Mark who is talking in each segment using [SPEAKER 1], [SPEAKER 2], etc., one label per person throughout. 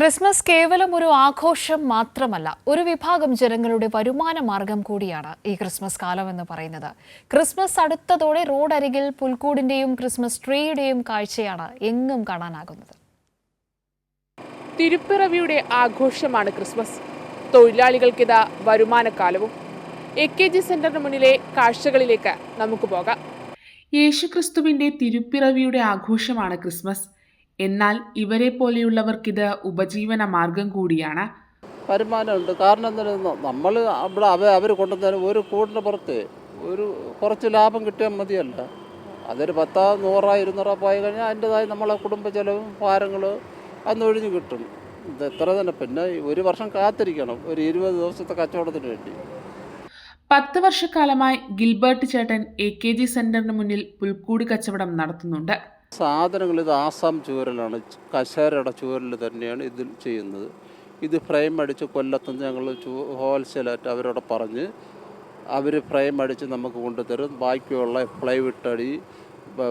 [SPEAKER 1] Christmas കേവലം ഒരു ആഘോഷം മാത്രമല്ല ഒരു വിഭാഗം ജനങ്ങളുടെ വരുമാന മാർഗം കൂടിയാണ് ഈ ക്രിസ്മസ് കാലം എന്ന് പറയുന്നത്. ക്രിസ്മസ് അടുത്തതോടെ റോഡരികിൽ പുൽക്കൂടിന്റെയും ക്രിസ്മസ് ട്രീയുടെയും കാഴ്ചയാണ് എങ്ങും കാണാനാകുന്നത്.
[SPEAKER 2] തിരുപ്പിറവിയുടെ ആഘോഷമാണ് ക്രിസ്മസ്. തൊഴിലാളികൾക്കിതാ വരുമാനക്കാലവും. എ കെ ജി സെന്ററിന് മുന്നിലെ കാഴ്ചകളിലേക്ക് നമുക്ക് പോകാം. യേശുക്രിസ്തുവിന്റെ തിരുപ്പിറവിയുടെ ആഘോഷമാണ് ക്രിസ്മസ്. എന്നാൽ ഇവരെ പോലെയുള്ളവർക്കിത് ഉപജീവന മാർഗം കൂടിയാണ്.
[SPEAKER 3] വരുമാനമുണ്ട്. കാരണം എന്താ നമ്മൾ അവിടെ അവ അവർ കൊണ്ടുവന്ന ഒരു കൂടിന്റെ പുറത്ത് ഒരു കുറച്ച് ലാഭം കിട്ടിയാൽ മതിയല്ല. അതൊരു പത്താ നൂറാ ഇരുന്നൂറാ പോയി കഴിഞ്ഞാൽ അതിന്റെതായ നമ്മളെ കുടുംബ ചെലവും ഭാരങ്ങൾ അന്നൊഴിഞ്ഞ് കിട്ടും. ഇത് എത്ര തന്നെ. പിന്നെ ഒരു വർഷം കാത്തിരിക്കണം. ഒരു ഇരുപത് ദിവസത്തെ കച്ചവടത്തിന് വേണ്ടി.
[SPEAKER 2] പത്ത് വർഷക്കാലമായി ഗിൽബർട്ട് ചേട്ടൻ എ കെ ജി സെന്ററിന് മുന്നിൽ പുൽക്കൂട് കച്ചവടം നടത്തുന്നുണ്ട്.
[SPEAKER 3] സാധനങ്ങൾ ഇത് ആസാം ചൂരലാണ് കശേരയുടെ ചൂരൽ തന്നെയാണ് ഇതിൽ ചെയ്യുന്നത്. ഇത് ഫ്രെയിം അടിച്ച് കൊല്ലത്തും ഞങ്ങൾ ഹോൾസെയിലായിട്ട് അവരോട് പറഞ്ഞ് അവർ ഫ്രെയിം അടിച്ച് നമുക്ക് കൊണ്ടുതരും. ബാക്കിയുള്ള പ്ലൈവുഡ് അടി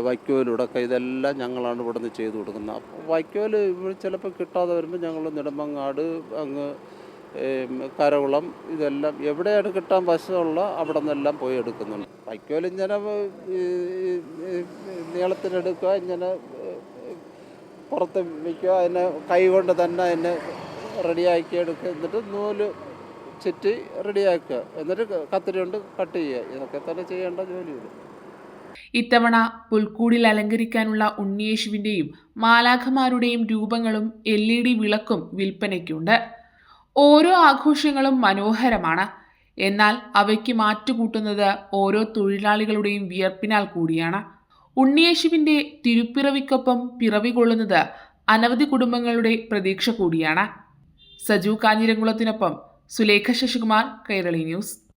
[SPEAKER 3] വൈക്കോലുടക്കം ഇതെല്ലാം ഞങ്ങളാണ് ഇവിടെ നിന്ന് ചെയ്തു കൊടുക്കുന്നത്. അപ്പോൾ വൈക്കോൽ ചിലപ്പോൾ കിട്ടാതെ വരുമ്പോൾ ഞങ്ങൾ നെടുമങ്ങാട് അങ്ങ് കരകുളം ഇതെല്ലാം എവിടെയാണ് കിട്ടാൻ പശുള്ള അവിടെ നിന്നെല്ലാം പോയി എടുക്കുന്നുണ്ട്. വൈക്കോൽ ഇങ്ങനെ നീളത്തിനെടുക്കുക ഇങ്ങനെ പുറത്ത് വയ്ക്കുക അതിനെ കൈ കൊണ്ട് തന്നെ അതിനെ റെഡിയാക്കി എടുക്കുക എന്നിട്ട് നൂൽ ചുറ്റി റെഡിയാക്കുക എന്നിട്ട് കത്തിരി കൊണ്ട് കട്ട് ചെയ്യുക. ഇതൊക്കെ തന്നെ ചെയ്യേണ്ട ജോലിയുള്ളൂ
[SPEAKER 2] ഇത്തവണ പുൽക്കൂടിൽ അലങ്കരിക്കാനുള്ള ഉണ്ണിയേശുവിന്റെയും മാലാഖമാരുടെയും രൂപങ്ങളും എൽ ഇ ഡി വിളക്കും വിൽപ്പനയ്ക്കുണ്ട്. ഓരോ ആഘോഷങ്ങളും മനോഹരമാണ്. എന്നാൽ അവയ്ക്ക് മാറ്റുകൂട്ടുന്നത് ഓരോ തൊഴിലാളികളുടെയും വിയർപ്പിനാൽ കൂടിയാണ്. ഉണ്ണിയേശുവിന്റെ തിരുപ്പിറവിക്കൊപ്പം പിറവി കൊള്ളുന്നത് അനവധി കുടുംബങ്ങളുടെ പ്രതീക്ഷ കൂടിയാണ്. സജു കാഞ്ഞിരംകുളത്തിനൊപ്പം സുലേഖ ശശികുമാർ കൈരളി ന്യൂസ്.